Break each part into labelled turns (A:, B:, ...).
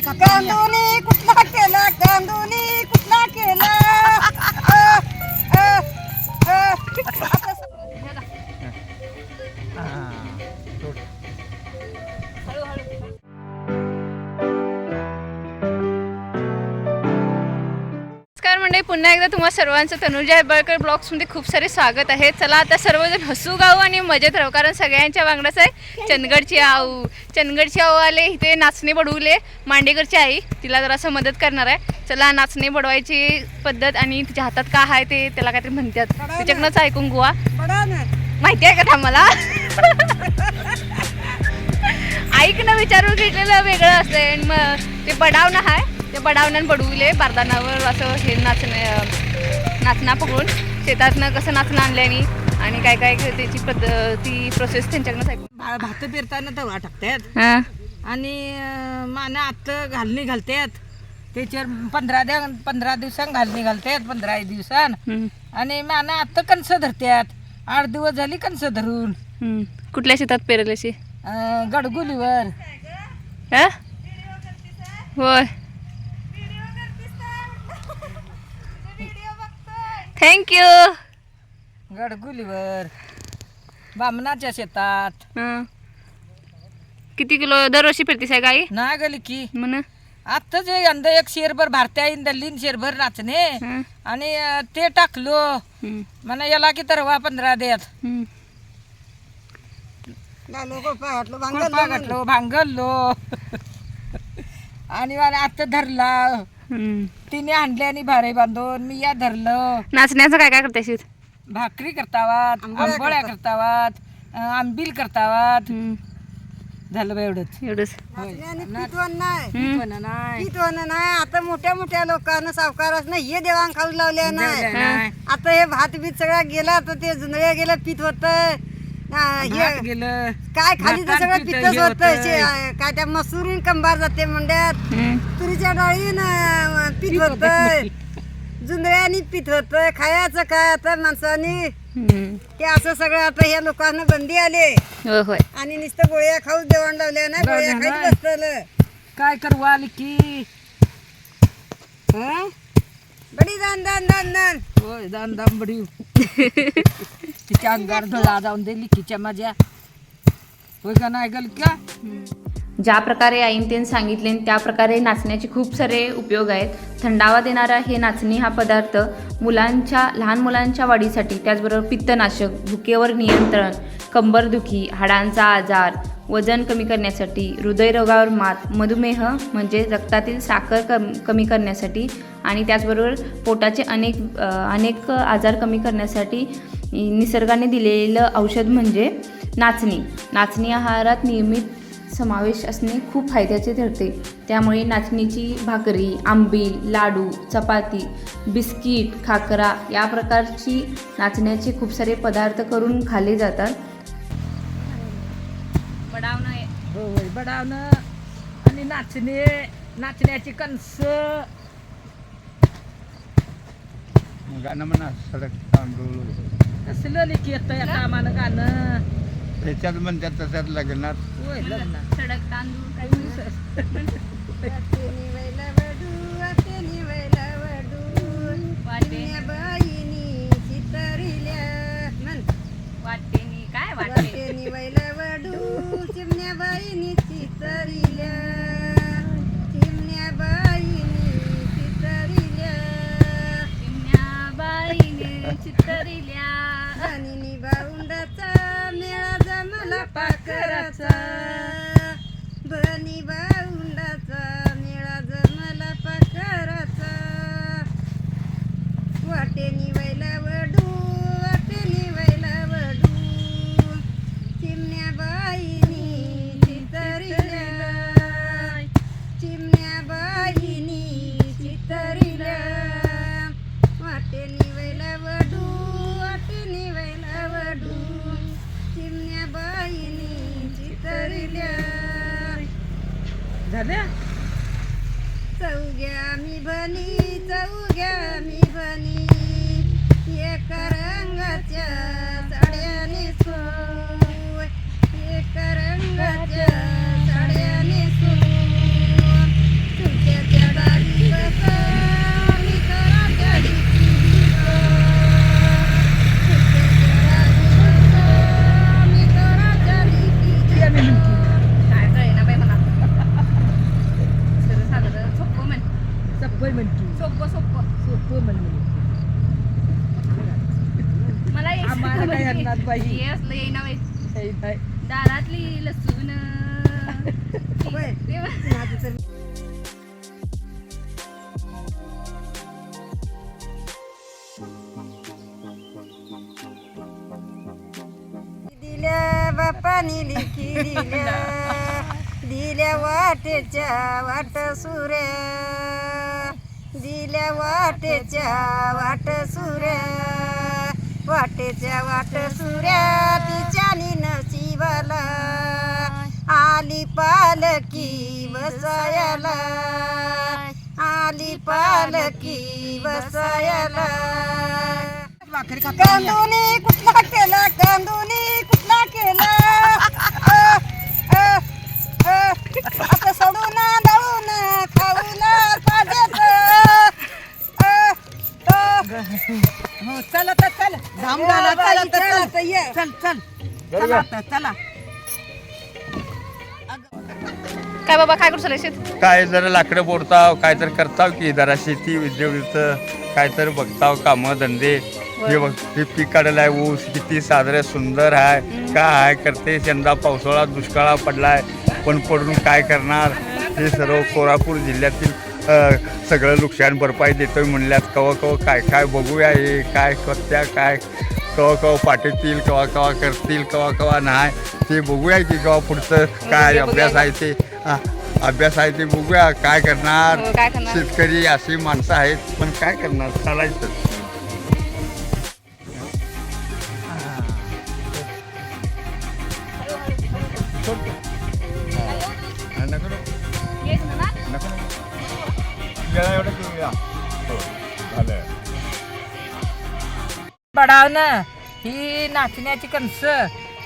A: भाकरी खातो
B: कांदोनी कुठला केला? कांदोनी कुठला केला?
C: पुन्हा एकदा तुम्हा सर्वांचं तनुजा हेबळकर ब्लॉग्समध्ये खूप सारे स्वागत आहे. चला आता सर्वजण हसू गाऊ आणि मजेत राहू कारण सगळ्यांच्या वांगडाच आहे चंदगडची आऊ. चंदगडची आऊ आले इथे नाचणी बडवले. मांडेकरची आई तिला जरासं मदत करणार आहे. चला नाचणी बडवायची पद्धत आणि तिच्या हातात का आहे ते त्याला काहीतरी म्हणतात. तिच्याकडनंच ऐकून गोवा.
B: ना.
C: माहिती आहे का मला ऐकणं विचारून घेतलेलं वेगळं आणि मग ते बडावणं आहे ते बडावणं बडवले बारदानावर असं हे नाचणे अं, नाचना पकडून शेतातनं कसं नाचणं आणल्याने आणि काय काय त्याची पद्धत प्रोसेस त्यांच्याकडनं
B: भा- भात पेरताना तवा टाकतात.
C: हां.
B: आणि माना आत घालणी घालतात. त्याच्यावर पंधरा द्या पंधरा दिवसांक घालणी घालतात पंधरा दिवसान. आणि माना आत कणस धरतात. आठ दिवस झाली कणस धरून.
C: कुठल्या शेतात पेरल्याशी
B: गडगुलीवर.
C: हा होय. थँक्यू
B: गडगुलीवर. बामणाच्या शेतात.
C: हां. किती किलो दरवर्षी फिरतीस आहे गाई?
B: ना गेली की.
C: म्हण.
B: आत्ताच यंदा एक शेरभर भारत्या इंदलीन शेरभर नाचणे.
C: हां.
B: आणि अं, ते टाकलो. म्हणा याला की तरवा पंधरा देत. घातलो भांगरलो आणि मला आता धरला. तिने आणले आणि भारे बांधून मी या धरलं.
C: नाचण्याचं काय काय करते शीत
B: भाकरी करतावात आंबोळ्या करतावात आंबील करतावात. झालं बा एवढंच.
C: एवढंच.
D: नाही. आता मोठ्या मोठ्या लोकांना सावकारास नाही हे देवाण खाऊ लावले नाही. आता हे भात बीत सगळा गेला तर ते जुंदळ्या गेलं पित होत
B: गेलं.
D: काय खाली तर सगळं
B: पितं
D: पितच
B: हे
D: होत
B: होतंय.
D: काय त्या मसुरीन कंबार जाते मंड्यात. तुरीच्या डाळीन पीत होत जुंदळ्यानी पित होत खायचं काय आता माणसानी. ते असं सगळं आता ह्या लोकांना बंदी आले.
C: होय होय.
D: आणि नुसतं गोळ्या खाऊच देवण लावल्या नाही गोळ्या
B: लावल्या
D: खाईत
B: काय करू आली की.
D: हं? बडी दान दान दान दान.
B: होय दान दांबडी तिच्या अंगार धळा जाऊन दे लिखीच्या माझ्या. होय का नाही गल का?
C: ज्या प्रकारे आईन त्यांनी सांगितले त्या प्रकारे नाचण्याचे खूप सारे उपयोग आहेत. थंडावा देणारा हे नाचणी हा पदार्थ मुलांच्या लहान मुलांच्या वाढीसाठी त्याचबरोबर पित्तनाशक भुकेवर नियंत्रण कंबरदुखी हाडांचा आजार वजन कमी करण्यासाठी हृदयरोगावर मात मधुमेह म्हणजे रक्तातील साखर कम कमी करण्यासाठी आणि त्याचबरोबर पोटाचे अनेक अनेक आजार कमी करण्यासाठी निसर्गाने दिलेलं औषध म्हणजे नाचणी. नाचणी आहारात नियमित समावेश असणे खूप फायद्याचे ठरते. त्यामुळे नाचणीची भाकरी आंबील लाडू चपाती बिस्किट खाकरा या प्रकारची नाचण्याचे खूप सारे पदार्थ करून खाल्ले जातात.
B: होय बडावणं आणि नाचणे नाचण्याची कणस.
E: गाणं म्हणा सडक तांदूळ.
B: असलं लिखी येतं या कामानं गाणं?
E: त्याच्यात म्हणतात तशात लग्नात.
B: होय
C: सडक तांदूळ
D: वाटेनी जमला पाखराचा
B: झाल्या?
D: चौघ्या मी बनी चौघ्या मी बनी. एका रंगाच्या साड्या सोय एका रंगाच्या मला
B: एक आम्हाला
C: म्हणजे असलं येईना बाई.
B: काही
C: दारातली लसूण.
D: दिल्या बापानी लिखी दिल्या. दिल्या वाटेच्या वाट सुऱ्या. दिल्या वाटेच्या वाट सुऱ्या. वाटेच्या वाट सुऱ्या तिच्यानी नशिबाला आली पालकी बसायला आली पालकी बसायला कांदुनी कुठला केला? कांदुनी
B: चल चल चल. चला आता, चला.
C: काय बाबा काय करू शेत
E: काय जरा लाकडं बोडताव काय तर करताव की जरा शेती उद्योगीचं काय तर बघताव कामं धंदे. हे बघ हे पीक काढलं आहे ऊस किती साजरं सुंदर आहे काय आहे करते यंदा पावसाळा दुष्काळा पडलाय. पण पडून काय करणार? हे सर्व कोल्हापूर जिल्ह्यातील अ, सगळं नुकसान भरपाई देतोय म्हणल्यात. कवा कवा काय काय बघूया हे काय करत्या काय? कवा कवा पाठवतील कवा कवा करतील कवा कवा नाही. ते बघूया की कवा पुढचं काय अभ्यास आहे ते. हा, अभ्यास आहे ते बघूया काय करणार?
C: हो, काय करणार?
E: शेतकरी अशी माणसं आहेत पण काय करणार? चालायचं.
B: बडावनं ही नाचण्याची कणस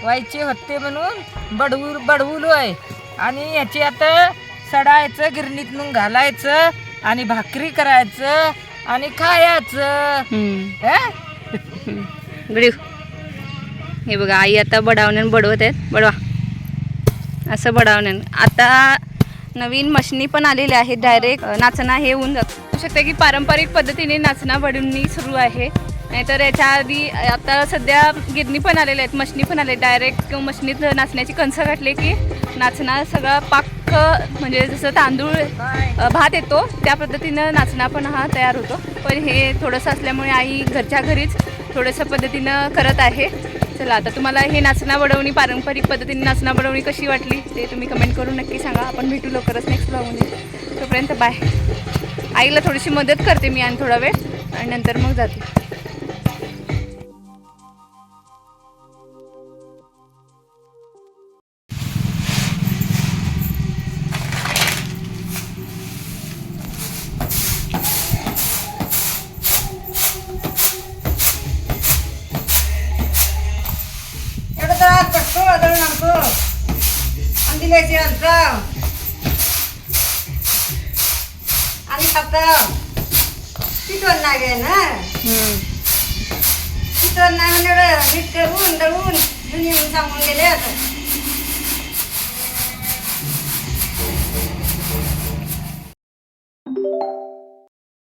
B: व्हायची होते म्हणून बडवू बडवलोय. आणि याची आता सडायचं गिरणीतून घालायचं आणि भाकरी करायचं आणि खायचं. हं?
C: हे बघा आई आता बडावण्यान बडवत आहेत. बडवा. असं बडावण्यान आता नवीन मशनी पण आलेल्या आहेत डायरेक्ट नाचणं हे होऊन जातं. शकतं की पारंपरिक पद्धतीने नाचणं बडवणी सुरू आहे. नाहीतर याच्या आधी आता सध्या गिरणी पण आलेल्या आहेत मशनी पण आले डायरेक्ट किंवा मशनीत नाचण्याची कणसं घातले की नाचणं सगळा पाक म्हणजे जसं तांदूळ भात येतो त्या पद्धतीनं नाचणा पण हा तयार होतो. पण हे थोडंसं असल्यामुळे आई घरच्या घरीच थोडंसं पद्धतीनं करत आहे. चला आता तुम्हाला हे नाचणा बडवणी पारंपरिक पद्धतीने नाचणा बडवणी कशी वाटली ते तुम्ही कमेंट करून नक्की सांगा. आपण भेटू लवकरच नेक्स्ट ब्लॉगमध्ये तोपर्यंत बाय आईला थोडीशी मदत करते मी आणि थोडा वेळ आणि नंतर मग जाते.
D: आणि दिल्याची आणतो आणि खातो पिठवण नाही गे ना पिठवण नाही म्हणजे एवढं नीट करून दळून घेऊन येऊन सांगून गेले आता